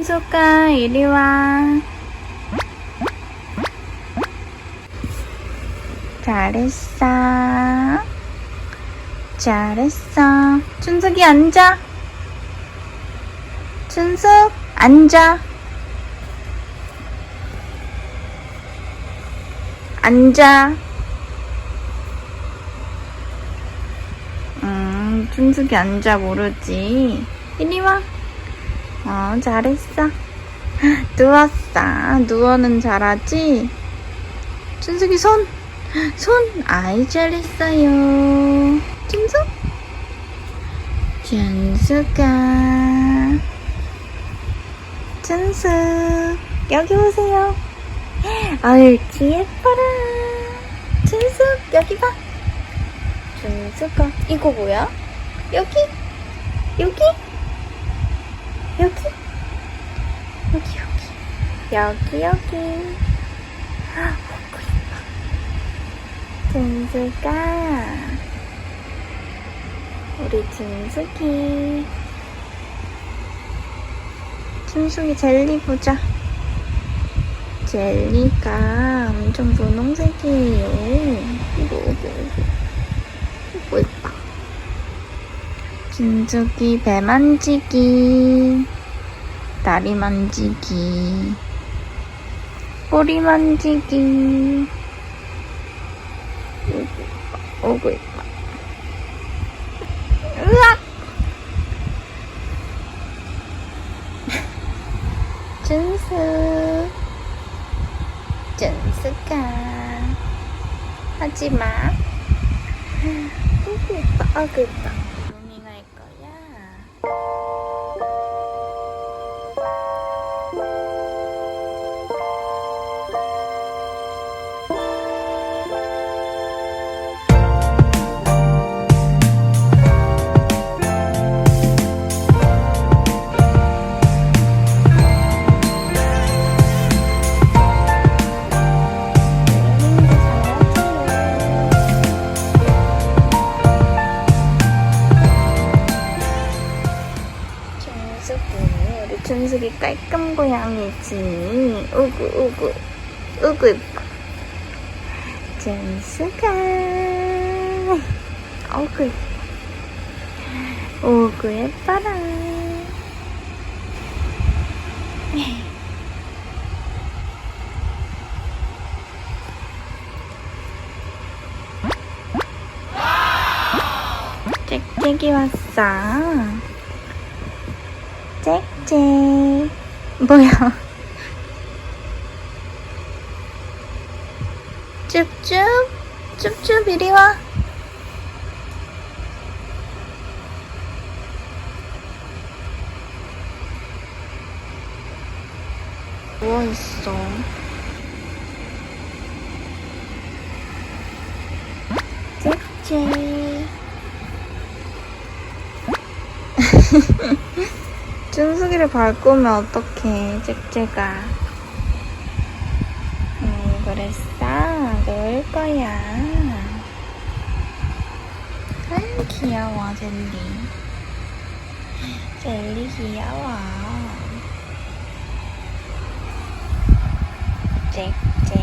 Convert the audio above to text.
준수가 이리 와. 잘했어. 잘했어. 준숙이 앉아. 준숙 앉아. 앉아. 음, 준숙이 앉아 모르지. 이리 와. 어, 잘했어. 누웠어. 누워는 잘하지? 준숙이 손. 손. 아이, 잘했어요. 준숙? 준숙아. 준숙. 여기 오세요. 아유치 예뻐라. 준숙, 여기 봐. 준숙아. 이거 뭐야? 여기? 여기? 여기, 여기. 여기, 여기. 아, 먹고 있어. 준숙아. 우리 준숙이. 준숙이 젤리 보자. 젤리가 엄청 분홍색이에요. 이거 예뻐. 준숙이 배 만지기. 다리 만지기. 꼬리 만지기. 오고 예뻐. 으악! 준수. 준수가. 하지 마. 아이고, 예뻐. 아이고, 예뻐. 무밍할 거야. 준숙이 깔끔 고양이지. 우구, 우구, 우구, 예뻐. 준숙아. 어구, 예뻐. 우구, 예뻐라. 짹짹이 왔어. 짹짹. 뭐야? 쭈쭈, 쭈쭈 이리 와. 누워 있어. 짹짹. 준숙이를 밟으면 어떡해, 짹짹아. 음, 그랬어. 놀 거야. 아유, 귀여워, 젤리. 젤리 귀여워. 짹짹.